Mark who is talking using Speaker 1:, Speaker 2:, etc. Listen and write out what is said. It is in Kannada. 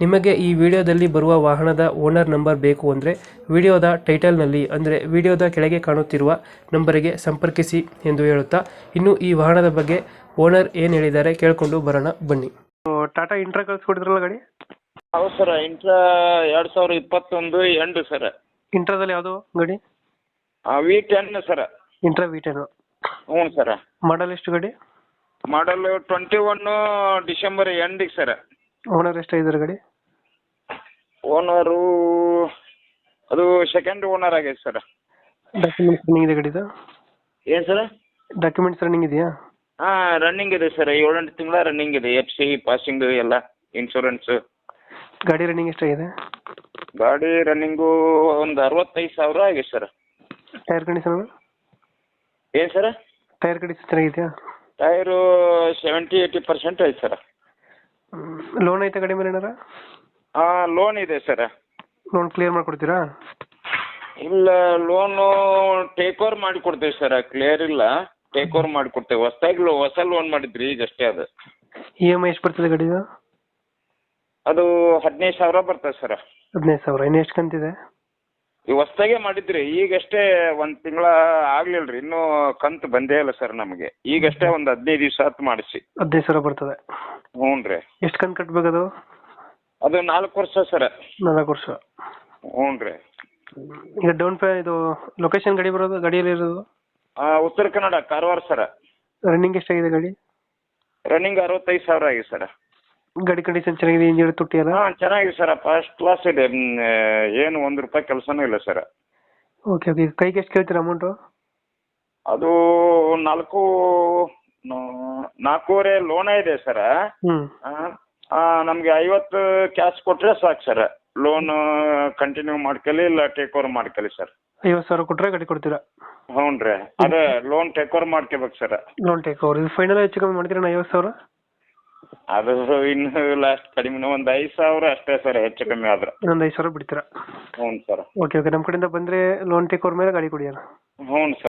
Speaker 1: ನಿಮಗೆ ಈ ವಿಡಿಯೋದಲ್ಲಿ ಬರುವ ವಾಹನದ ಓನರ್ ನಂಬರ್ ಬೇಕು ಅಂದರೆ ವಿಡಿಯೋದ ಟೈಟಲ್ನಲ್ಲಿ ಅಂದರೆ ವಿಡಿಯೋದ ಕೆಳಗೆ ಕಾಣುತ್ತಿರುವ ನಂಬರಿಗೆ ಸಂಪರ್ಕಿಸಿ ಎಂದು ಹೇಳುತ್ತಾ ಇನ್ನು ಈ ವಾಹನದ ಬಗ್ಗೆ ಓನರ್ ಏನು ಹೇಳಿದ್ದಾರೆ ಕೇಳಿಕೊಂಡು ಬರೋಣ ಬನ್ನಿ. ಟಾಟಾ ಇಂಟ್ರಾ ಕಳಿಸ್ಕೊಡಿದ್ರಲ್ಲ ಗಾಡಿ?
Speaker 2: ಹೌದು ಸರ್ ಇಂಟ್ರಾ ಎರಡು ಸಾವಿರ ಇಪ್ಪತ್ತೊಂದು ಎಂಟು ಸರ್.
Speaker 1: ಇಂಟ್ರಾದಲ್ಲಿ ಯಾವುದು ಗಾಡಿ?
Speaker 2: V ten sir.
Speaker 1: Intra V ten
Speaker 2: ಹ್ಞೂ ಸರ್.
Speaker 1: ಮಾಡಲ್ ಎಷ್ಟು ಗಾಡಿ?
Speaker 2: ಮಾಡಲ್ ಟ್ವೆಂಟಿ ಒನ್ ಡಿಸೆಂಬರ್ ಎಂಡಿಗೆ ಸರ.
Speaker 1: ಓನರ್ ಎಷ್ಟಾಗಿದ್ದಾರೆ ಗಾಡಿ?
Speaker 2: ಓನರು ಅದು ಸೆಕೆಂಡ್ ಓನರ್ ಆಗೈತೆ ಸರ್
Speaker 1: ಡಾಕ್ಯುಮೆಂಟ್ಸ್ ರನ್ನಿಂಗ್ ಇದೆ ಗಾಡಿದು?
Speaker 2: ಏನು ಸರ್
Speaker 1: ಡಾಕ್ಯುಮೆಂಟ್ಸ್ ರನ್ನಿಂಗ್ ಇದೆಯಾ?
Speaker 2: ಹಾಂ ರನ್ನಿಂಗ್ ಇದೆ ಸರ್ ಏಳೆಂಟು ತಿಂಗಳ ರನ್ನಿಂಗ್ ಇದೆ. ಎಫ್ ಸಿ ಪಾಸಿಂಗ್ ಎಲ್ಲ ಇನ್ಶೂರೆನ್ಸ್
Speaker 1: ಗಾಡಿ ರನ್ನಿಂಗ್ ಎಷ್ಟಾಗಿದೆ?
Speaker 2: ಗಾಡಿ ರನ್ನಿಂಗು ಒಂದು ಅರವತ್ತೈದು ಸಾವಿರ ಆಗಿದೆ ಸರ್
Speaker 1: ಟೈರ್ ಕಂಡೀಷನ್
Speaker 2: ಏನು ಸರ್
Speaker 1: ಟೈರ್ ಕಂಡೀಷನ್ ಚೆನ್ನಾಗಿದೆಯಾ?
Speaker 2: ಟೈರು ಸೆವೆಂಟಿ ಏಯ್ಟಿ ಪರ್ಸೆಂಟ್ ಐತೆ ಸರ
Speaker 1: ಲೋನ್ ಐತೆ ಕಡಿಮೆ ಏನಾರ?
Speaker 2: ಲೋನ್ ಇದೆ ಸರ್
Speaker 1: ಲೋನ್ ಕ್ಲಿಯರ್ ಮಾಡ್ಕೊಡ್ತೀರಾ?
Speaker 2: ಇಲ್ಲ ಲೋನು ಟೇಕ್ ಓವರ್ ಮಾಡಿ ಕೊಡ್ತೇವೆ ಸರ್ ಕ್ಲಿಯರ್ ಇಲ್ಲ. ಟೇಕ್ ಓವರ್ ಮಾಡಿ ಹೊಸದಾಗಿ ಹೊಸ ಲೋನ್ ಮಾಡಿದ್ರಿ ಈಗ ಅಷ್ಟೇ ಅದು.
Speaker 1: ಇ ಎಂ ಐ ಎಷ್ಟು ಬರ್ತದೆ ಗಾಡಿದು?
Speaker 2: ಅದು ಹದಿನೈದು ಸಾವಿರ ಬರ್ತದೆ ಸರ್
Speaker 1: ಹದಿನೈದು ಸಾವಿರ. ಇನ್ನು ಎಷ್ಟು ಕಂತಿದೆ?
Speaker 2: ಈಗ ಹೊಸ್ದಾಗೆ ಮಾಡಿದ್ರಿ. ಈಗಷ್ಟೇ ಒಂದು ತಿಂಗಳ ಆಗ್ಲಿಲ್ಲ ರೀ. ಇನ್ನೂ ಕಂತು ಬಂದೇ ಇಲ್ಲ ಸರ್ ನಮಗೆ. ಈಗಷ್ಟೇ ಒಂದು ಹದಿನೈದು ದಿವಸ ಹತ್ತು ಮಾಡಿಸಿ. ಹದಿನೈದು
Speaker 1: ಸಾವಿರ ಬರ್ತದೆ.
Speaker 2: ಹ್ಞೂ ರೀ.
Speaker 1: ಎಷ್ಟು ಕಂತು ಕಟ್ಟಬೇಕದು
Speaker 2: ಅದು ನಾಲ್ಕು ವರ್ಷ ಸರ್.
Speaker 1: ನಾಲ್ಕು ವರ್ಷ.
Speaker 2: ಹ್ಞೂ ರೀ.
Speaker 1: ಈಗ ಡೌನ್ ಪೇ ಇದು ಲೊಕೇಶನ್ ಗಾಡಿ ಬರೋದು ಗಾಡಿಯಲ್ಲಿ ಇರೋದು?
Speaker 2: ಉತ್ತರ ಕನ್ನಡ ಕಾರವಾರ ಸರ.
Speaker 1: ರನ್ನಿಂಗ್ ಎಷ್ಟಾಗಿದೆ ಗಾಡಿ?
Speaker 2: ರನ್ನಿಂಗ್ ಅರವತ್ತೈದು ಸಾವಿರ ಆಗಿದೆ ಸರ್.
Speaker 1: ಗಾಡಿ ಕಂಡೀಷನ್ ಚೆನ್ನಾಗಿದೆ ಇಂಜಿನ್ ತುಟ್ಟಿ ಅಲ್ಲ
Speaker 2: ಹಾಂ ಚೆನ್ನಾಗಿದೆ ಸರ್. ಫಸ್ಟ್ ಕ್ಲಾಸ್ ಇದೆ. ಮ್, ಏನು ಒಂದು ರೂಪಾಯಿ ಕೆಲಸನೂ ಇಲ್ಲ ಸರ್.
Speaker 1: ಓಕೆ ಓಕೆ ಕೈಗೆ ಎಷ್ಟು ಕೇಳ್ತೀರಾ ಅಮೌಂಟು
Speaker 2: ಅದು ನಾಲ್ಕು ನಾಲ್ಕೂವರೆ ಲೋನ್ ಇದೆ ಸರ
Speaker 1: ಹ್ಞೂ
Speaker 2: ನಮಗೆ ಐವತ್ತು ಕ್ಯಾಶ್ ಕೊಟ್ಟರೆ ಸಾಕು ಸರ್ ಲೋನ್ ಕಂಟಿನ್ಯೂ ಮಾಡ್ಕೊಳ್ಳಿ ಇಲ್ಲ ಟೇಕ್ ಓವರ್ ಮಾಡ್ಕೊಳ್ಳಿ ಸರ್
Speaker 1: ಐವತ್ತು ಸಾವಿರ ಕೊಟ್ಟರೆ ಗಾಡಿ ಕೊಡ್ತೀರಾ?
Speaker 2: ಹ್ಞೂ ರೀ. ಅದೇ ಲೋನ್ ಟೇಕ್ ಓವರ್ ಮಾಡ್ಕೋಬೇಕು ಸರ್
Speaker 1: ಲೋನ್ ಟೇಕ್ ಓವರ್ ಇದು ಫೈನಲ್ ಹೆಚ್ಚು ಕಮ್ಮಿ ಮಾಡ್ತೀರಾ ಐವತ್ತು ಸಾವಿರ?
Speaker 2: ಅದು ಇನ್ನು ಲಾಸ್ಟ್ ಕಡಿಮೆ ಒಂದು ಐದು ಸಾವಿರ ಅಷ್ಟೇ ಸರ್ ಹೆಚ್ಚು ಕಮ್ಮಿ ಆದ್ರೆ.
Speaker 1: ಇನ್ನೊಂದು ಐದು ಸಾವಿರ ಬಿಡ್ತೀರಾ?
Speaker 2: ಹ್ಞೂ ಸರ್
Speaker 1: ಓಕೆ ಓಕೆ ನಮ್ಮ ಕಡೆಯಿಂದ ಬಂದರೆ ಲೋನ್ ಟೇಕ್ ಓವರ್ ಮೇಲೆ ಗಾಡಿ ಕೊಡಿ ಅಣ್ಣ.
Speaker 2: ಹ್ಞೂ ಸರ್